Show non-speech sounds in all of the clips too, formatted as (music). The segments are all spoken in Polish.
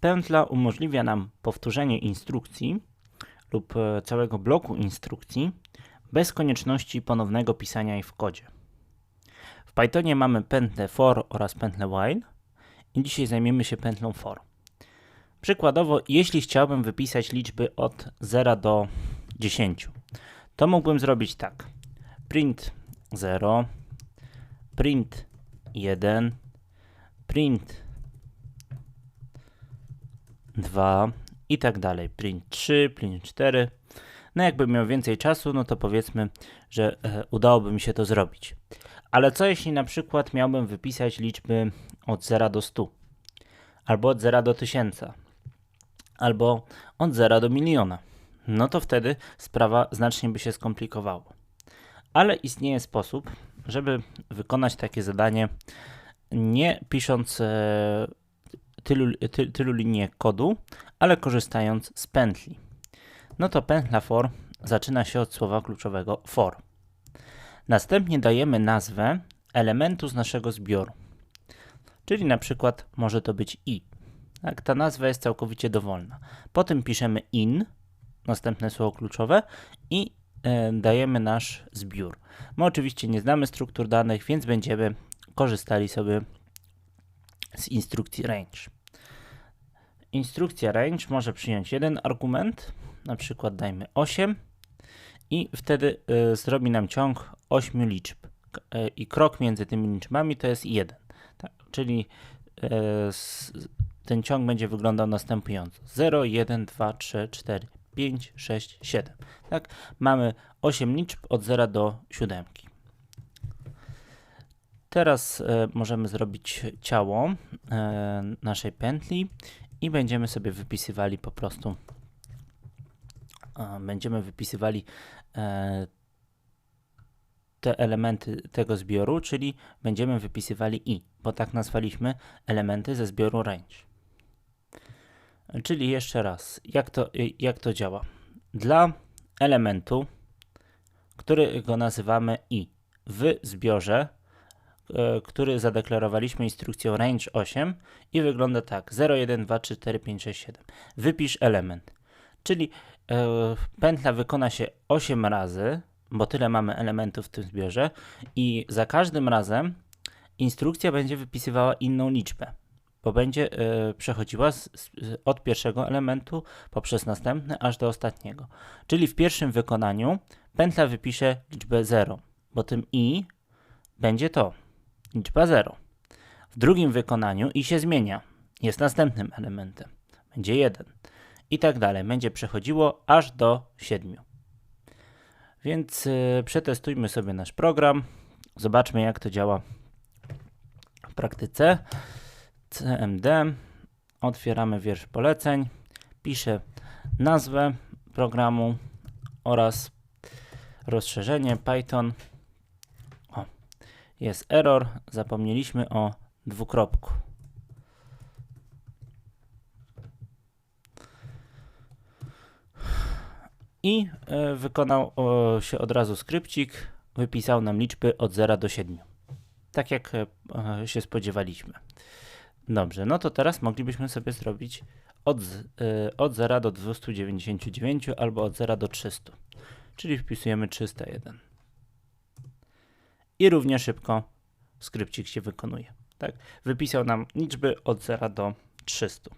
Pętla umożliwia nam powtórzenie instrukcji lub e, całego bloku instrukcji bez konieczności ponownego pisania jej w kodzie. W Pythonie mamy pętlę for oraz pętlę while i dzisiaj zajmiemy się pętlą for. Przykładowo, jeśli chciałbym wypisać liczby od 0 do 10, to mógłbym zrobić tak. Print 0, print 1, print 2 i tak dalej. Print 3, print 4. No jakbym miał więcej czasu, no to powiedzmy, że e, udałoby mi się to zrobić. Ale co jeśli na przykład miałbym wypisać liczby od 0 do 100? Albo od 0 do 1000? Albo od 0 do miliona? No to wtedy sprawa znacznie by się skomplikowała. Ale istnieje sposób, żeby wykonać takie zadanie nie pisząc e, tylu, ty, tylu linii kodu, ale korzystając z pętli. No to pętla for zaczyna się od słowa kluczowego for. Następnie dajemy nazwę elementu z naszego zbioru. Czyli na przykład może to być i. Tak, ta nazwa jest całkowicie dowolna. Potem piszemy in, następne słowo kluczowe i e, dajemy nasz zbiór. My oczywiście nie znamy struktur danych, więc będziemy korzystali sobie z instrukcji range. Instrukcja range może przyjąć jeden argument, na przykład dajmy 8 i wtedy y, zrobi nam ciąg 8 liczb y, i krok między tymi liczbami to jest 1. Tak, czyli y, s, ten ciąg będzie wyglądał następująco. 0, 1, 2, 3, 4, 5, 6, 7. Tak? Mamy 8 liczb od 0 do 7. Teraz e, możemy zrobić ciało e, naszej pętli i będziemy sobie wypisywali po prostu będziemy wypisywali e, te elementy tego zbioru, czyli będziemy wypisywali i, bo tak nazwaliśmy elementy ze zbioru range. Czyli jeszcze raz, jak to, jak to działa? Dla elementu, który go nazywamy i w zbiorze E, który zadeklarowaliśmy instrukcją range 8 i wygląda tak 0, 1, 2, 3, 4, 5, 6, 7. Wypisz element, czyli e, pętla wykona się 8 razy, bo tyle mamy elementów w tym zbiorze i za każdym razem instrukcja będzie wypisywała inną liczbę, bo będzie e, przechodziła z, z, od pierwszego elementu poprzez następny aż do ostatniego. Czyli w pierwszym wykonaniu pętla wypisze liczbę 0, bo tym i będzie to liczba 0. W drugim wykonaniu i się zmienia. Jest następnym elementem. Będzie 1. I tak dalej. Będzie przechodziło aż do 7. Więc yy, przetestujmy sobie nasz program. Zobaczmy jak to działa w praktyce. CMD. Otwieramy wiersz poleceń. Piszę nazwę programu oraz rozszerzenie Python jest error, zapomnieliśmy o dwukropku. I e, wykonał się od razu skrypcik, wypisał nam liczby od 0 do 7. Tak jak e, się spodziewaliśmy. Dobrze, no to teraz moglibyśmy sobie zrobić od, e, od 0 do 299 albo od 0 do 300. Czyli wpisujemy 301 i równie szybko skrypcik się wykonuje. Tak? Wypisał nam liczby od 0 do 300.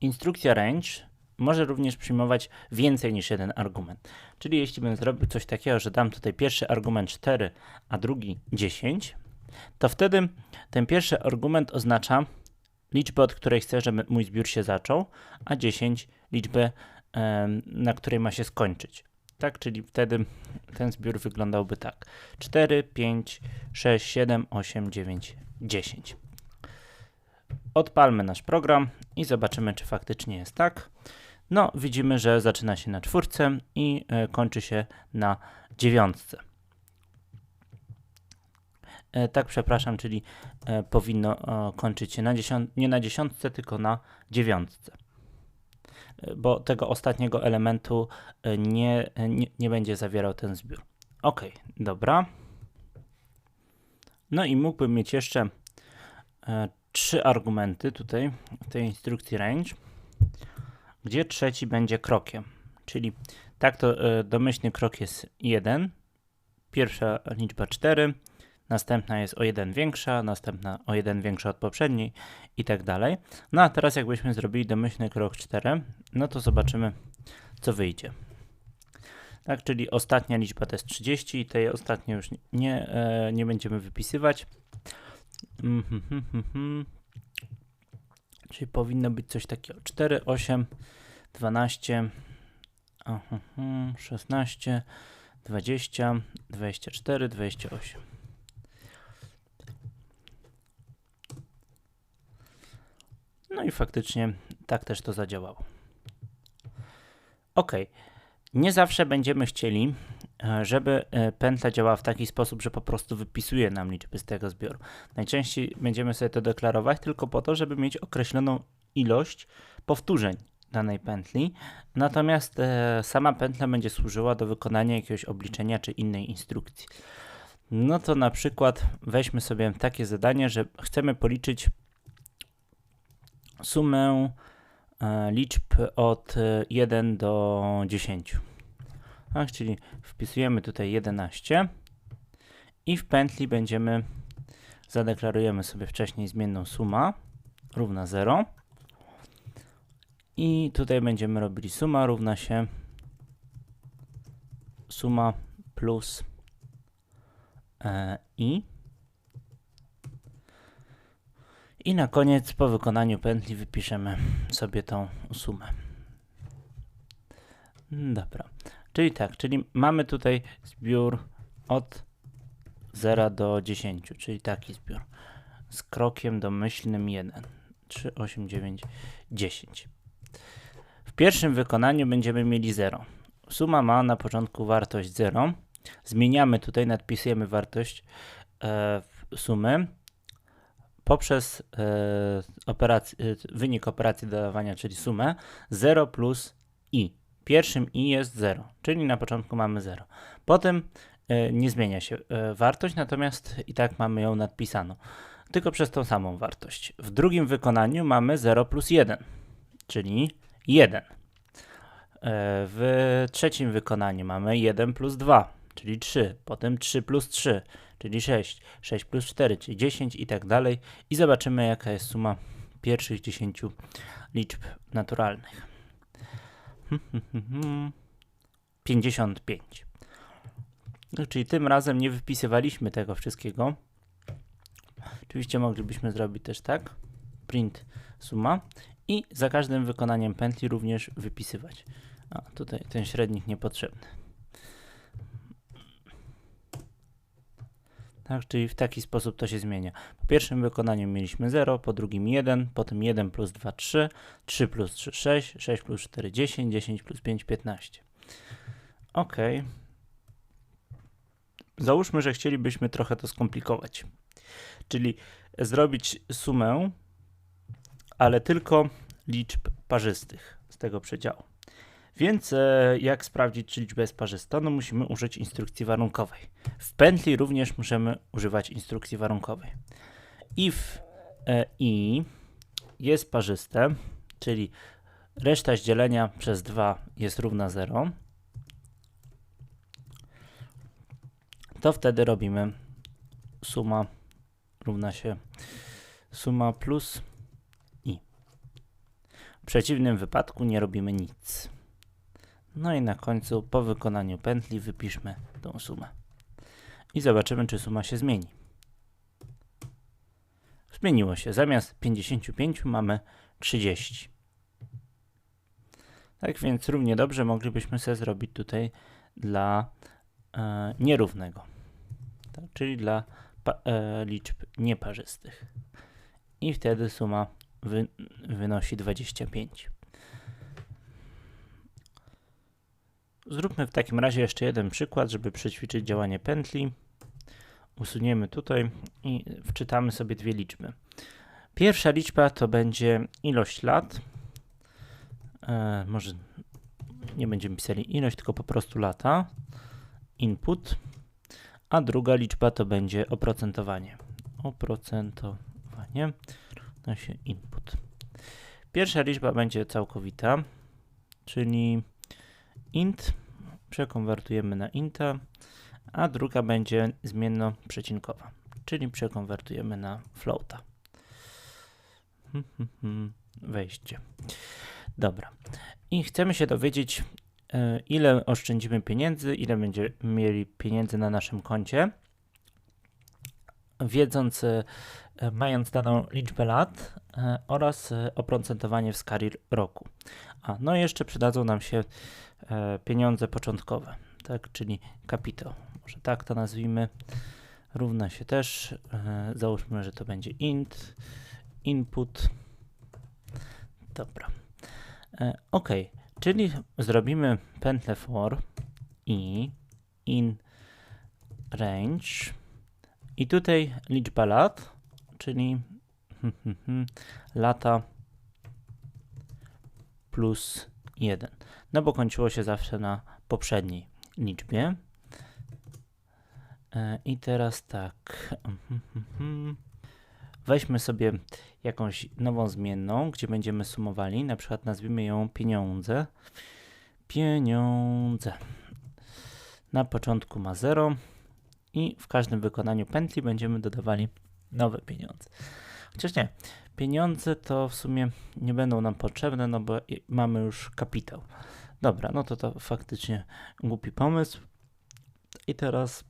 Instrukcja range może również przyjmować więcej niż jeden argument. Czyli jeśli bym zrobił coś takiego, że dam tutaj pierwszy argument 4, a drugi 10, to wtedy ten pierwszy argument oznacza liczbę, od której chcę, żeby mój zbiór się zaczął, a 10 liczbę, na której ma się skończyć. Tak, czyli wtedy ten zbiór wyglądałby tak: 4, 5, 6, 7, 8, 9, 10. Odpalmy nasz program i zobaczymy, czy faktycznie jest tak. No, widzimy, że zaczyna się na czwórce i e, kończy się na dziewiątce. E, tak, przepraszam, czyli e, powinno kończyć się na dziesiąt, nie na dziesiątce, tylko na dziewiątce bo tego ostatniego elementu e, nie, nie, nie będzie zawierał ten zbiór. Ok, dobra. No i mógłbym mieć jeszcze e, trzy argumenty tutaj w tej instrukcji range, gdzie trzeci będzie krokiem. Czyli tak to e, domyślny krok jest 1, pierwsza liczba 4, następna jest o 1 większa, następna o 1 większa od poprzedniej i tak dalej. No a teraz jakbyśmy zrobili domyślny krok 4, no to zobaczymy co wyjdzie. Tak, czyli ostatnia liczba to jest 30 i tej ostatniej już nie, e, nie będziemy wypisywać. Hmm, hmm, hmm. Czyli powinno być coś takiego 4, 8, 12, aha, 16, 20, 24, 28. I faktycznie tak też to zadziałało. Ok. Nie zawsze będziemy chcieli, e, żeby e, pętla działała w taki sposób, że po prostu wypisuje nam liczby z tego zbioru. Najczęściej będziemy sobie to deklarować tylko po to, żeby mieć określoną ilość powtórzeń danej pętli. Natomiast e, sama pętla będzie służyła do wykonania jakiegoś obliczenia czy innej instrukcji. No to na przykład weźmy sobie takie zadanie, że chcemy policzyć sumę E, liczb od 1 e, do 10. Tak, czyli wpisujemy tutaj 11 i w pętli będziemy, zadeklarujemy sobie wcześniej zmienną suma równa 0 i tutaj będziemy robili suma równa się suma plus e, i I na koniec po wykonaniu pętli wypiszemy sobie tą sumę. Dobra, czyli tak, czyli mamy tutaj zbiór od 0 do 10, czyli taki zbiór z krokiem domyślnym 1, 3, 8, 9, 10. W pierwszym wykonaniu będziemy mieli 0. Suma ma na początku wartość 0. Zmieniamy tutaj, nadpisujemy wartość e, sumy poprzez e, operacji, e, wynik operacji dodawania, czyli sumę 0 plus i. Pierwszym i jest 0, czyli na początku mamy 0. Potem e, nie zmienia się wartość, natomiast i tak mamy ją nadpisaną, tylko przez tą samą wartość. W drugim wykonaniu mamy 0 plus 1, czyli 1. E, w trzecim wykonaniu mamy 1 plus 2, czyli 3, potem 3 plus 3, czyli 6, 6 plus 4, czyli 10 i tak dalej. I zobaczymy, jaka jest suma pierwszych 10 liczb naturalnych. (laughs) 55. No, czyli tym razem nie wypisywaliśmy tego wszystkiego. Oczywiście moglibyśmy zrobić też tak. Print suma i za każdym wykonaniem pętli również wypisywać. A tutaj ten średnik niepotrzebny. Tak, czyli w taki sposób to się zmienia. Po pierwszym wykonaniu mieliśmy 0, po drugim 1, potem 1 plus 2, 3, 3 plus 3, 6, 6 plus 4, 10, 10 plus 5, 15. Ok. Załóżmy, że chcielibyśmy trochę to skomplikować. Czyli zrobić sumę, ale tylko liczb parzystych z tego przedziału. Więc e, jak sprawdzić, czy liczba jest parzysta? No musimy użyć instrukcji warunkowej. W pętli również możemy używać instrukcji warunkowej. If e, i jest parzyste, czyli reszta z dzielenia przez 2 jest równa 0, to wtedy robimy suma równa się suma plus i. W przeciwnym wypadku nie robimy nic. No i na końcu po wykonaniu pętli wypiszmy tą sumę. I zobaczymy, czy suma się zmieni. Zmieniło się. Zamiast 55 mamy 30. Tak więc równie dobrze moglibyśmy sobie zrobić tutaj dla e, nierównego, tak, czyli dla e, liczb nieparzystych. I wtedy suma wy, wynosi 25. Zróbmy w takim razie jeszcze jeden przykład, żeby przećwiczyć działanie pętli. Usuniemy tutaj i wczytamy sobie dwie liczby. Pierwsza liczba to będzie ilość lat. E, może nie będziemy pisali ilość, tylko po prostu lata. Input. a druga liczba to będzie oprocentowanie. Oprocentowanie równa się input. Pierwsza liczba będzie całkowita, czyli int przekonwertujemy na inta, a druga będzie zmienno-przecinkowa, czyli przekonwertujemy na floata. Hmm, hmm, hmm. Wejście. Dobra. I chcemy się dowiedzieć, e, ile oszczędzimy pieniędzy, ile będziemy mieli pieniędzy na naszym koncie. Wiedząc, e, mając daną liczbę lat e, oraz e, oprocentowanie w skali roku. A no jeszcze przydadzą nam się pieniądze początkowe, tak, czyli kapitał. Może tak to nazwijmy. Równa się też, załóżmy, że to będzie int, input. Dobra. Ok, czyli zrobimy pętlę for i in range i tutaj liczba lat, czyli (laughs) lata plus 1. No bo kończyło się zawsze na poprzedniej liczbie. E, I teraz tak. (laughs) Weźmy sobie jakąś nową zmienną, gdzie będziemy sumowali. Na przykład nazwijmy ją pieniądze. Pieniądze. Na początku ma 0 i w każdym wykonaniu pętli będziemy dodawali nowe pieniądze. Chociaż nie, pieniądze to w sumie nie będą nam potrzebne, no bo mamy już kapitał. Dobra, no to to faktycznie głupi pomysł. I teraz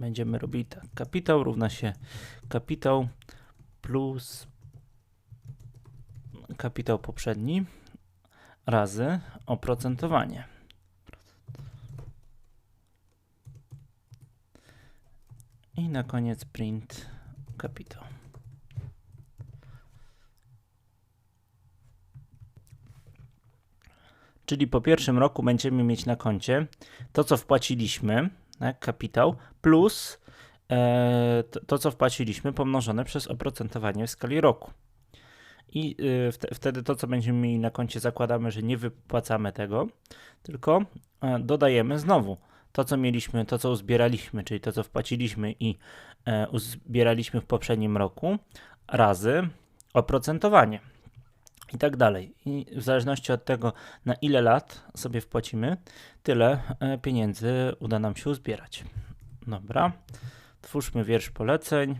będziemy robili tak. Kapitał równa się kapitał plus kapitał poprzedni razy oprocentowanie. I na koniec print kapitał. Czyli po pierwszym roku będziemy mieć na koncie to, co wpłaciliśmy, tak, kapitał, plus e, to, to, co wpłaciliśmy, pomnożone przez oprocentowanie w skali roku. I wte, wtedy to, co będziemy mieli na koncie, zakładamy, że nie wypłacamy tego, tylko e, dodajemy znowu to, co mieliśmy, to, co uzbieraliśmy, czyli to, co wpłaciliśmy i e, uzbieraliśmy w poprzednim roku, razy oprocentowanie. I tak dalej. I w zależności od tego, na ile lat sobie wpłacimy, tyle e, pieniędzy uda nam się uzbierać. Dobra. Twórzmy wiersz poleceń.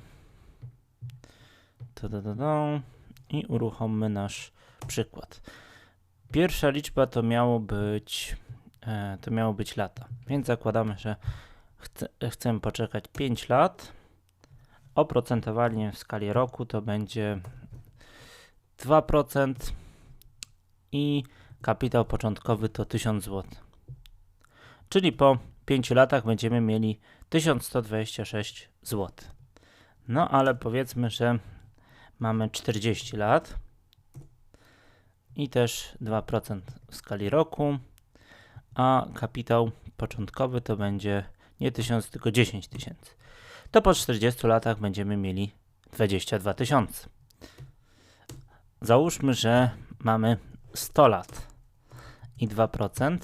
Ta, ta, ta, ta. I uruchommy nasz przykład. Pierwsza liczba to miało być to miało być lata. Więc zakładamy, że chce, chcemy poczekać 5 lat. Oprocentowanie w skali roku to będzie 2% i kapitał początkowy to 1000 zł. Czyli po 5 latach będziemy mieli 1126 zł. No ale powiedzmy, że mamy 40 lat i też 2% w skali roku, a kapitał początkowy to będzie nie 1000, tylko 10 tysięcy. To po 40 latach będziemy mieli 22 tysiące. Załóżmy, że mamy 100 lat i 2%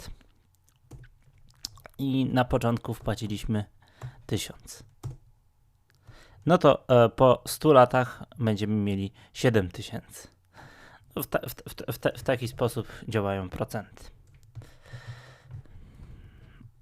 i na początku wpłaciliśmy 1000. No to e, po 100 latach będziemy mieli 7000. No w, ta, w, w, w, w taki sposób działają procenty.